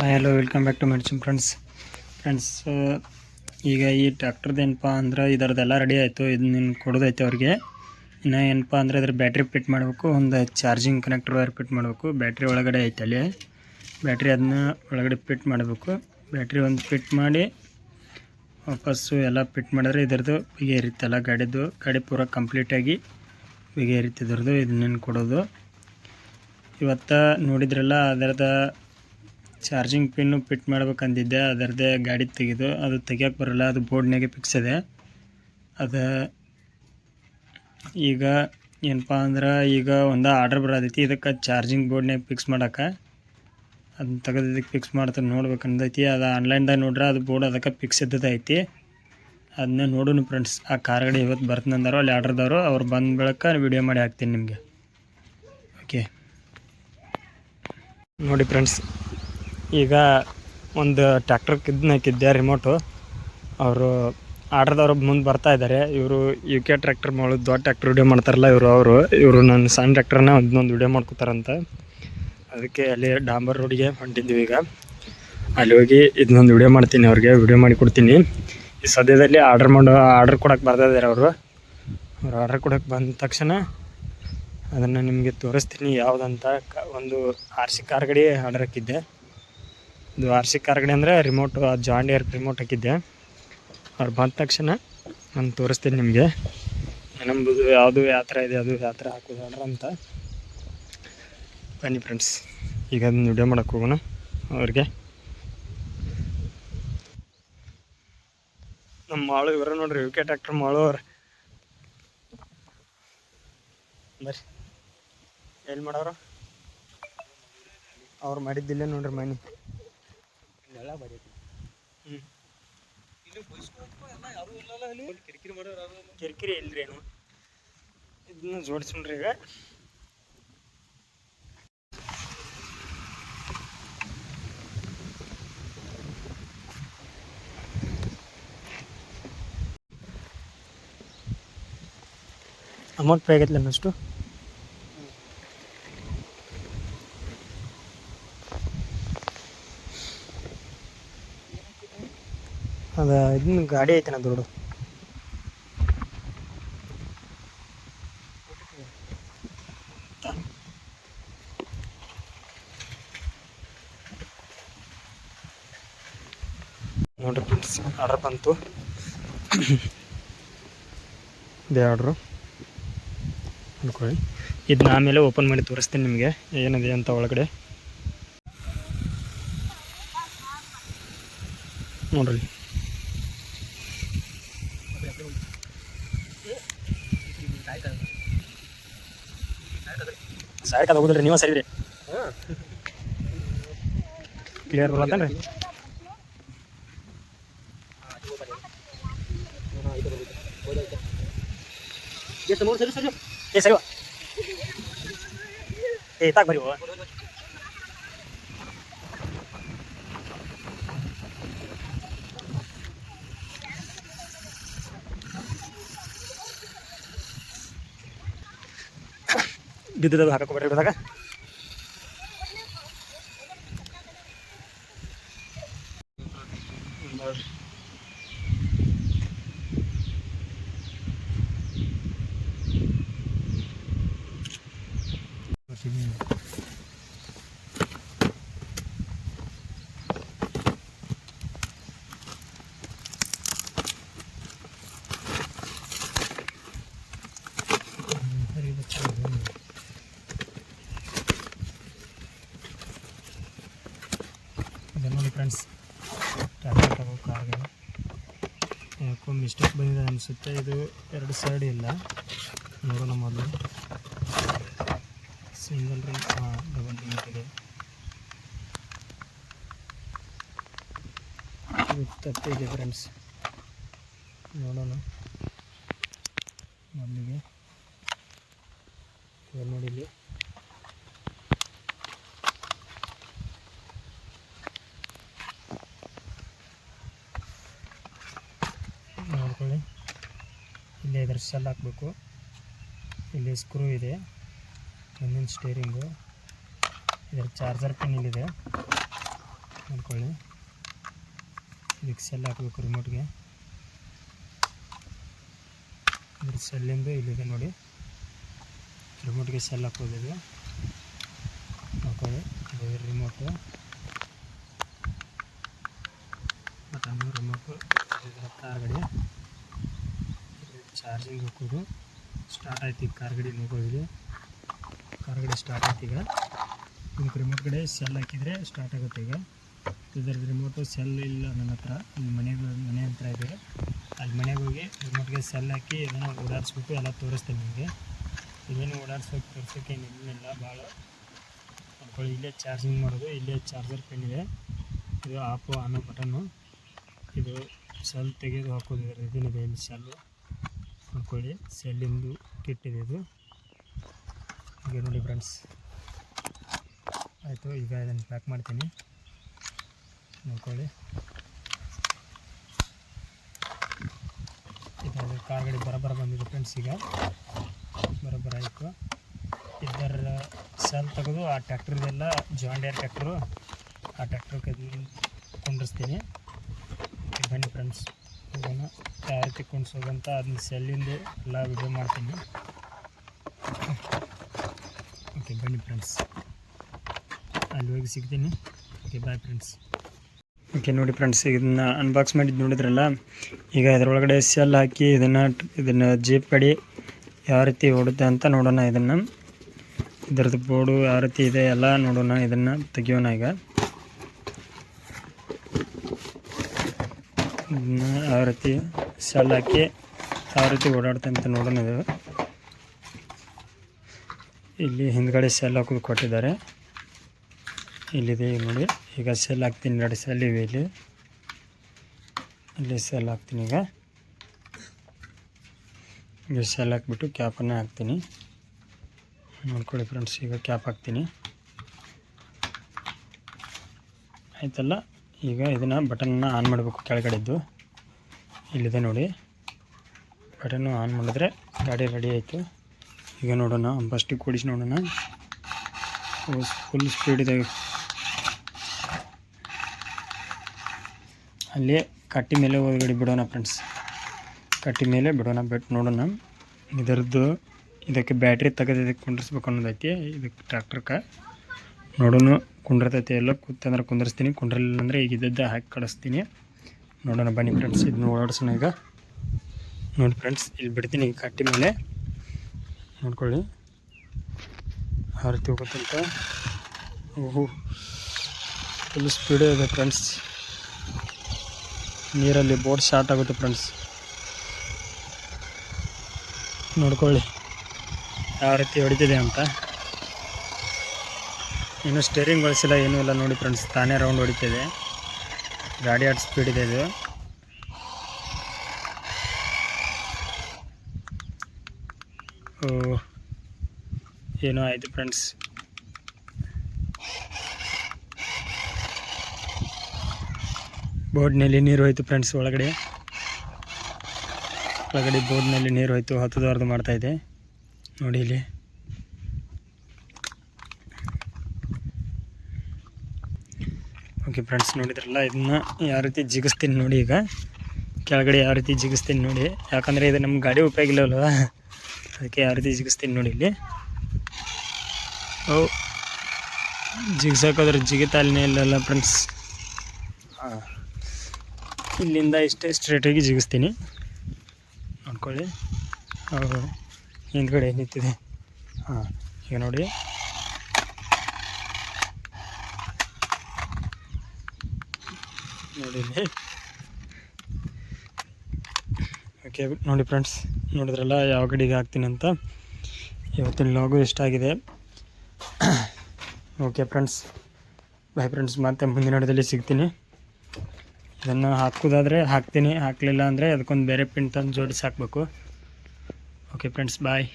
Hi hello welcome back to medicine friends friends ಈಗ ಈ ಟ್ಯಾಕ್ಟ್ರದ್ದು ಏನಪ್ಪ ಅಂದ್ರೆ ಇದರದೆಲ್ಲ ರೆಡಿ ಆಯಿತು. ಇದನ್ನ ಕೊಡೋದೈತೆ ಅವ್ರಿಗೆ. ಇನ್ನು ಏನಪ್ಪ ಅಂದರೆ ಇದ್ರ ಬ್ಯಾಟ್ರಿ ಫಿಟ್ ಮಾಡಬೇಕು, ಒಂದು ಚಾರ್ಜಿಂಗ್ ಕನೆಕ್ಟರ್ ವೈರ್ ಫಿಟ್ ಮಾಡಬೇಕು. ಬ್ಯಾಟ್ರಿ ಒಳಗಡೆ ಐತೆ ಅಲ್ಲಿ. ಬ್ಯಾಟ್ರಿ ಅದನ್ನ ಒಳಗಡೆ ಫಿಟ್ ಮಾಡಬೇಕು. ಬ್ಯಾಟ್ರಿ ಒಂದು ಫಿಟ್ ಮಾಡಿ ವಾಪಸ್ಸು ಎಲ್ಲ ಫಿಟ್ ಮಾಡಿದ್ರೆ ಇದರದ್ದು ಬಿಗೆ ಇರುತ್ತೆ ಎಲ್ಲ ಗಾಡಿದು. ಗಾಡಿ ಪೂರ ಕಂಪ್ಲೀಟಾಗಿ ಬಿಗೆ ಇರುತ್ತೆ ಇದ್ರದ್ದು. ಇದನ್ನೇನು ಕೊಡೋದು. ಇವತ್ತು ನೋಡಿದ್ರಲ್ಲ, ಅದರದ ಚಾರ್ಜಿಂಗ್ ಪಿನ್ನು ಫಿಟ್ ಮಾಡ್ಬೇಕಂದಿದ್ದೆ ಅದರದ್ದೇ ಗಾಡಿ ತೆಗೆದು, ಅದು ತೆಗಿಯೋಕೆ ಬರಲ್ಲ, ಅದು ಬೋರ್ಡ್ನಾಗೆ ಫಿಕ್ಸ್ ಇದೆ. ಅದು ಈಗ ಏನಪ್ಪ ಅಂದ್ರೆ, ಈಗ ಒಂದು ಆರ್ಡ್ರ್ ಬರೋದೈತಿ ಇದಕ್ಕೆ ಚಾರ್ಜಿಂಗ್ ಬೋರ್ಡ್ನಾಗ ಫಿಕ್ಸ್ ಮಾಡೋಕೆ. ಅದನ್ನ ತೆಗೆದಿದ್ದಕ್ಕೆ ಫಿಕ್ಸ್ ಮಾಡ್ತಾರೆ ನೋಡ್ಬೇಕಂದೈತಿ, ಅದು ಆನ್ಲೈನ್ದಾಗ ನೋಡ್ರೆ ಅದು ಬೋರ್ಡ್ ಅದಕ್ಕೆ ಫಿಕ್ಸ್ ಇದ್ದದೈತಿ. ಅದನ್ನ ನೋಡೋಣ ಫ್ರೆಂಡ್ಸ್ ಆ ಕಾರ್ಗಡೆ ಗಾಡಿ ಇವತ್ತು ಬರ್ತಂದಾರೋ ಅಲ್ಲಿ ಆರ್ಡ್ರದವರು ಅವ್ರು ಬಂದ ಬೆಳಕ ವಿಡಿಯೋ ಮಾಡಿ ಹಾಕ್ತೀನಿ ನಿಮಗೆ. ಓಕೆ ನೋಡಿ ಫ್ರೆಂಡ್ಸ್ ಈಗ ಒಂದು ಟ್ಯಾಕ್ಟರ್ ಇದನ್ನ ಹಾಕಿದ್ದೆ ರಿಮೋಟು ಅವರು ಆರ್ಡ್ರದವ್ರು ಮುಂದೆ ಬರ್ತಾ ಇದ್ದಾರೆ ಇವರು ಯು ಕೆ ಟ್ರ್ಯಾಕ್ಟರ್ ಮಾಡೋದು ದೊಡ್ಡ ಟ್ರ್ಯಾಕ್ಟರ್ ವಿಡಿಯೋ ಮಾಡ್ತಾರಲ್ಲ ಇವರು ಅವರು. ಇವರು ನನ್ನ ಸಣ್ಣ ಟ್ರ್ಯಾಕ್ಟರ್ನ ಒಂದೊಂದು ವಿಡಿಯೋ ಮಾಡ್ಕೊತಾರಂತ. ಅದಕ್ಕೆ ಅಲ್ಲಿ ಡಾಂಬರ್ ರೋಡಿಗೆ ಹೊಂಟಿದ್ವಿ ಈಗ. ಅಲ್ಲಿ ಹೋಗಿ ಇದನ್ನೊಂದು ವಿಡಿಯೋ ಮಾಡ್ತೀನಿ ಅವ್ರಿಗೆ ವಿಡಿಯೋ ಮಾಡಿ ಕೊಡ್ತೀನಿ. ಈ ಸದ್ಯದಲ್ಲಿ ಆರ್ಡ್ರ್ ಮಾಡೋ ಆರ್ಡ್ರ್ ಕೊಡೋಕೆ ಬರ್ತಾ ಇದ್ದಾರೆ ಅವರು. ಅವ್ರು ಆರ್ಡ್ರ್ ಕೊಡೋಕೆ ಬಂದ ತಕ್ಷಣ ಅದನ್ನು ನಿಮಗೆ ತೋರಿಸ್ತೀನಿ ಯಾವುದಂತ. ಒಂದು ಆರ್ ಸಿ ಕಾರ್ ಗಡಿ ಆರ್ಡರ್ ಹಾಕಿದ್ದೆ. ಇದು ಆರ್ ಸಿ ಕಾರ್ ಗಾಡಿ ಅಂದರೆ ರಿಮೋಟ್ ಜಾಂಡಿ ಏರ್ ರಿಮೋಟ್ ಹಾಕಿದ್ದೆ. ಅವ್ರು ಬಂದ ತಕ್ಷಣ ನಾನು ತೋರಿಸ್ತೀನಿ ನಿಮಗೆ. ನಮ್ಮದು ಯಾವುದು ಯಾವ ಇದೆ, ಅದು ಯಾವ ಥರ ಅಂತ. ಬನ್ನಿ ಫ್ರೆಂಡ್ಸ್ ಈಗ ಅದನ್ನ ವಿಡಿಯೋ ಮಾಡೋಕೆ ಹೋಗೋಣ ಅವ್ರಿಗೆ. ನಮ್ಮ ಮಾಳು ಇವರು ನೋಡ್ರಿ ಕೆ ಟ್ಯಾಕ್ಟ್ರ್ ಮಾಳು ಅವ್ರ. ಬರ್ರಿ. ಎಲ್ಲಿ ಮಾಡೋರು? ಅವ್ರು ಮಾಡಿದ್ದಿಲ್ಲ ನೋಡ್ರಿ ಮನೆ. ಹ್ಞೂ ಕಿರಿಕಿರಿ ಇಲ್ರಿ ಏನು? ಇದನ್ನ ಜೋಡಿಸ್ಕೊಂಡ್ರಿ ಈಗ. ಅಮೌಂಟ್ ಪೇ ಆಗೈತಿಲ್ಲ ಅನ್ನಷ್ಟು ಅದ ಇದನ್ನ ಗಾಡಿ ಐತೆ ನಾ ದೊಡ್ಡ ನೋಡ್ರಿ ಫ್ರೆಂಡ್ಸ್ ಆರ್ಡರ್ ಬಂತು. ಇದೇ ಆರ್ಡ್ರು ಅಂದ್ಕೊಳ್ಳಿ ಇದನ್ನ ಆಮೇಲೆ ಓಪನ್ ಮಾಡಿ ತೋರಿಸ್ತೀನಿ ನಿಮಗೆ. ಏನಿದೆ ಅಂತ ಒಳಗಡೆ. ನೋಡ್ರಿ. ಸೈಡ್ ಹೋಗುದ್ರಿ ನೀವು ಸರಿ ಕ್ಲಿಯರ್ ಬರತ್ತೇನ್ರಿ ಏ ಸರಿ ಏ ತಾಕ್ ಬರಿ ಬಿದ್ದದ ಹಾಕಕ್ಕೆ ಬರ್ರಿ ಬಿಡದಾಗ ಇದೆ ನೋಡಿ ಫ್ರೆಂಡ್ಸ್ ಟ್ಯಾಬ್ಲೆಟ್ ತಗೋ ಕಾರ್ಗೆ ಯಾಕೋ ಮಿಸ್ಟೇಕ್ ಬಂದಿದೆ ಅನಿಸುತ್ತೆ. ಇದು ಎರಡು ಸೈಡ್ ಇಲ್ಲ. ನೋಡೋಣ ಮೊದಲು. ಸಿಂಗಲ್ ರಿಂಗ್ ಹಾಂ ಡಬಲ್ ರಿಂಗ್ ಇದೆ. ತಪ್ಪಿದೆ ಫ್ರೆಂಡ್ಸ್ ನೋಡೋಣ. ಮೊದಲಿಗೆ. ನೋಡಿ ನೋಡ್ಕೊಳ್ಳಿ ಇಲ್ಲಿ ಇದ್ರ ಸೆಲ್ ಹಾಕಬೇಕು. ಇಲ್ಲಿ ಸ್ಕ್ರೂ ಇದೆ. ಮುಂದಿನ ಸ್ಟೇರಿಂಗು ಇದರ ಚಾರ್ಜರ್ ಪಿನ್ ಇಲ್ಲಿದೆ ನೋಡ್ಕೊಳ್ಳಿ. ಇದಕ್ಕೆ ಸೆಲ್ ಹಾಕಬೇಕು ರಿಮೋಟ್ಗೆ ಇದ್ರ ಸೆಲ್ಲಿಂದು ಇಲ್ಲಿದೆ ನೋಡಿ. ರಿಮೋಟ್ಗೆ ಸೆಲ್ ಹಾಕೋದಿದೆ ಇದು. ರಿಮೋಟು ಬಟನ್ನು ರಿಮೋಟು ಇದರ ಕಾರ್ ಗಡಿ. ಚಾರ್ಜಿಂಗ್ ಹಾಕೋದು ಸ್ಟಾರ್ಟ್ ಆಯ್ತು, ಈಗ ಕಾರ್ ಗಡಿ ನೋಡ್ಕೊಳ್ಳಿ ಕಾರ್ ಗಡಿ ಸ್ಟಾರ್ಟ್ ಆಯ್ತು ಈಗ. ಇದಕ್ಕೆ ರಿಮೋಟ್ ಕಡೆ ಸೆಲ್ ಹಾಕಿದರೆ ಸ್ಟಾರ್ಟ್ ಆಗುತ್ತೆ ಈಗ. ಇದರದ್ದು ರಿಮೋಟು ಸೆಲ್ ಇಲ್ಲ ನನ್ನ ಹತ್ರ. ಇಲ್ಲಿ ಮನೆಗೆ, ಮನೆ ಹತ್ರ ಇದೆ. ಅಲ್ಲಿ ಮನೆಗೆ ಹೋಗಿ ರಿಮೋಟ್ಗೆ ಸೆಲ್ ಹಾಕಿ ಇದನ್ನು ಓಡಾಡಿಸ್ಬಿಟ್ಟು ಎಲ್ಲ ತೋರಿಸ್ತೀನಿ ನಿಮಗೆ. ಇದೇನು ಓಡಾಡಿಸ್ಬೇಕು ತೋರಿಸೋಕೆ ಏನಿಲ್ಲ ಭಾಳ. ನೋಡ್ಕೊಳ್ಳಿ ಇಲ್ಲೇ ಚಾರ್ಜಿಂಗ್ ಮಾಡೋದು, ಇಲ್ಲೇ ಚಾರ್ಜರ್ ಪೆನ್ ಇದೆ. ಇದು ಆಪು, ಆನೋ ಬಟನ್ನು. ಇದು ಸೆಲ್ ತೆಗೆದು ಹಾಕೋದು ಇದರ ಇದೇನಿದೆ ಇಲ್ಲಿ ಸೆಲ್ಲು ನೋಡ್ಕೊಳ್ಳಿ ಸೆಲ್ಲಿಂದು ಕಿಟ್ ಇದೆ. ಇದು ಈಗ ನೋಡಿ ಫ್ರೆಂಡ್ಸ್ ಆಯಿತು, ಈಗ ಇದನ್ನು ಪ್ಯಾಕ್ ಮಾಡ್ತೀನಿ. ನೋಡ್ಕೊಳ್ಳಿ. ಇದು ಕಾರ್ ಬರೋಬ್ಬರ ಬಂದಿದೆ ಫ್ರೆಂಡ್ಸ್ ಈಗ. ಬರೋಬ್ಬರ ಆಯಿತು. ಇದರ ಸೆಲ್ ತೆಗೆದು ಆ ಟ್ಯಾಕ್ಟ್ರದೆಲ್ಲ ಜಾಂಡಿಯರ್ ಟ್ಯಾಕ್ಟ್ರು ಆ ಟ್ಯಾಕ್ಟ್ರಿಗೆ ಕುಂಡಿಸ್ತೀನಿ ಬನ್ನಿ ಫ್ರೆಂಡ್ಸ್ ಹೋಗೋಣ ಯಾವ ರೀತಿ ಕುಣಿಸೋದಂತ ಅದನ್ನ ಸೆಲ್ಲಿಂದ ಎಲ್ಲ ವಿಡಿಯೋ ಮಾಡ್ತೀನಿ. ಓಕೆ ಬನ್ನಿ ಫ್ರೆಂಡ್ಸ್ ಅಲ್ಲಿ ಹೋಗಿ ಸಿಗ್ತೀನಿ. ಓಕೆ ಬಾಯ್ ಫ್ರೆಂಡ್ಸ್ ಓಕೆ ನೋಡಿ ಫ್ರೆಂಡ್ಸ್ ಇದನ್ನು ಅನ್ಬಾಕ್ಸ್ ಮಾಡಿದ್ದು ನೋಡಿದ್ರಲ್ಲ? ಈಗ ಇದರೊಳಗಡೆ ಸೆಲ್ ಹಾಕಿ ಇದನ್ನು ಇದನ್ನು ಜೀಪ್ ಕಡಿ ಯಾವ ರೀತಿ ಓಡುತ್ತೆ ಅಂತ ನೋಡೋಣ ಇದನ್ನು. ಇದರದ್ದು ಬೋರ್ಡು ಯಾವ ರೀತಿ ಇದೆ ಎಲ್ಲ ನೋಡೋಣ ಇದನ್ನು ತೆಗಿಯೋಣ ಈಗ ಇದನ್ನ ಯಾವ ರೀತಿ ಸೆಲ್ ಹಾಕಿ ಯಾವ ರೀತಿ ಓಡಾಡುತ್ತೆ ಅಂತ ನೋಡೋಣ ಇದು. ಇಲ್ಲಿ ಹಿಂದ್ಗಡೆ ಸೆಲ್ ಹಾಕೋದು ಕೊಟ್ಟಿದ್ದಾರೆ. ಇಲ್ಲಿದೆ ನೋಡಿ. ಈಗ ಸೆಲ್ ಹಾಕ್ತೀನಿ, ಎರಡು ಸೆಲ್ ಇವೆ ಇಲ್ಲಿ. ಇಲ್ಲಿ ಸೆಲ್ ಹಾಕ್ತೀನಿ ಈಗ. ಈಗ ಸೆಲ್ ಹಾಕ್ಬಿಟ್ಟು ಕ್ಯಾಪನ್ನೇ ಹಾಕ್ತೀನಿ. ನೋಡ್ಕೊಳ್ಳಿ ಫ್ರೆಂಡ್ಸ್, ಈಗ ಕ್ಯಾಪ್ ಹಾಕ್ತೀನಿ. ಆಯ್ತಲ್ಲ? ಈಗ ಇದನ್ನು ಬಟನ್ನ ಆನ್ ಮಾಡಬೇಕು ಕೆಳಗಡೆದ್ದು. ಇಲ್ಲಿದೆ ನೋಡಿ. ಬಟನ್ನು ಆನ್ ಮಾಡಿದ್ರೆ ಗಾಡಿ ರೆಡಿ ಆಯಿತು. ಈಗ ನೋಡೋಣ ಫಸ್ಟಿಗೆ ಕೂಡಿಸಿ ನೋಡೋಣ. ಫುಲ್ ಸ್ಪೀಡ್ ಇದೆ. ಅಲ್ಲಿ ಕಟ್ಟಿ ಮೇಲೆ ಒಳಗಡೆ ಬಿಡೋಣ ಫ್ರೆಂಡ್ಸ್ ಕಟ್ಟಿ ಮೇಲೆ ಬಿಡೋಣ ಬಿಟ್ಟು ನೋಡೋಣ. ಇದರದ್ದು ಇದಕ್ಕೆ ಬ್ಯಾಟ್ರಿ ತೆಗೆದು ಇದಕ್ಕೆ ಕುಂಡ್ರಿಸ್ಬೇಕು ಅನ್ನೋದೈತಿ ಇದಕ್ಕೆ ಟ್ರ್ಯಾಕ್ಟ್ರಕ್ಕೆ ನೋಡೋಣ, ಕುಂಡಿರ್ತೈತಿ ಎಲ್ಲ ಕೂತಂದ್ರೆ ಕುಂದಿರ್ಸ್ತೀನಿ. ಕುಂಡ್ರಲಿಲ್ಲ ಅಂದರೆ ಈಗ ಇದ್ದದ್ದು ಹಾಕಿ ಕಳಿಸ್ತೀನಿ. ನೋಡೋಣ ಬನ್ನಿ ಫ್ರೆಂಡ್ಸ್ ಇದನ್ನ ಓಡಾಡ್ಸೋಣ ಈಗ. ನೋಡಿ ಫ್ರೆಂಡ್ಸ್ ಇಲ್ಲಿ ಬಿಡ್ತೀನಿ ಈಗ ಕಟ್ಟಿ ಮೇಲೆ. ನೋಡ್ಕೊಳ್ಳಿ. ಆ ರೀತಿ ಹೋಗುತ್ತಂತ. ಓಹೋ ಫುಲ್ ಸ್ಪೀಡೇ ಇದೆ ಫ್ರೆಂಡ್ಸ್ ನೀರಲ್ಲಿ ಬೋಟ್ ಸ್ಟಾರ್ಟ್ ಆಗುತ್ತೆ ಫ್ರೆಂಡ್ಸ್ ನೋಡ್ಕೊಳ್ಳಿ ಯಾವ ರೀತಿ ಹೊಡಿತಿದೆ ಅಂತ. ಇನ್ನು ಸ್ಟೇರಿಂಗ್ ಬಳಸಿಲ್ಲ ಏನೂ ಇಲ್ಲ ನೋಡಿ ಫ್ರೆಂಡ್ಸ್ ತಾನೇ ರೌಂಡ್ ಹೊಡಿತಿದೆ. ಗಾಡಿ ಆಟ್ ಸ್ಪೀಡ್ ಇದೆ ಇದು. ಓ ಏನೋ ಆಯಿತು ಫ್ರೆಂಡ್ಸ್ ಬೋರ್ಡ್ನಲ್ಲಿ ನೀರು ಹೋಯ್ತು ಫ್ರೆಂಡ್ಸ್ ಒಳಗಡೆ. ಒಳಗಡೆ ಬೋರ್ಡ್ನಲ್ಲಿ ನೀರು ಹೋಯ್ತು ಮಾಡ್ತಾ ಮಾಡ್ತಾಯಿದೆ ನೋಡಿ ಇಲ್ಲಿ. ಓಕೆ ಫ್ರೆಂಡ್ಸ್ ನೋಡಿದ್ರಲ್ಲ, ಇದನ್ನ ಯಾವ ರೀತಿ ಜಿಗಿಸ್ತೀನಿ ನೋಡಿ ಈಗ. ಕೆಳಗಡೆ ಯಾವ ರೀತಿ ಜಿಗಿಸ್ತೀನಿ ನೋಡಿ. ಯಾಕಂದರೆ ಇದು ನಮ್ಮ ಗಾಡಿ ಉಪಯೋಗ ಇಲ್ಲವಲ್ವ ಅದಕ್ಕೆ ಯಾವ ರೀತಿ ಜಿಗಿಸ್ತೀನಿ ನೋಡಿ ಇಲ್ಲಿ. ಓ ಜಿಗ್ಸಾಕೋದ್ರೆ ಜಿಗಿತಾಲಿನೇ ಇಲ್ಲಲ್ಲ ಫ್ರೆಂಡ್ಸ್ ಇಲ್ಲಿಂದ ಇಷ್ಟೇ ಸ್ಟ್ರೇಟಾಗಿ ಜಿಗಿಸ್ತೀನಿ. ನೋಡ್ಕೊಳ್ಳಿ. ಹೌದು ಹಿಂದ್ಗಡೆ ನಿಂತಿದೆ ಹಾಂ, ಈಗ ನೋಡಿ. ನೋಡಿ ಓಕೆ ನೋಡಿ ಫ್ರೆಂಡ್ಸ್ ನೋಡಿದ್ರಲ್ಲ ಯಾವ ಗಡಿಗೆ ಹಾಕ್ತೀನಿ ಅಂತ. ಇವತ್ತಿನ ಲಾಗು ಇಷ್ಟ ಆಗಿದೆ ಓಕೆ ಫ್ರೆಂಡ್ಸ್ ಬೈ ಫ್ರೆಂಡ್ಸ್ ಮತ್ತೆ ಮುಂದಿನ ಹಡದಲ್ಲಿ ಸಿಗ್ತೀನಿ. ಇದನ್ನು ಹಾಕೋದಾದರೆ ಹಾಕ್ತೀನಿ. ಹಾಕಲಿಲ್ಲ ಅಂದರೆ ಅದಕ್ಕೊಂದು ಬೇರೆ ಪಿನ್ ತಂದು ಜೋಡಿಸಿ ಹಾಕಬೇಕು. Okay friends bye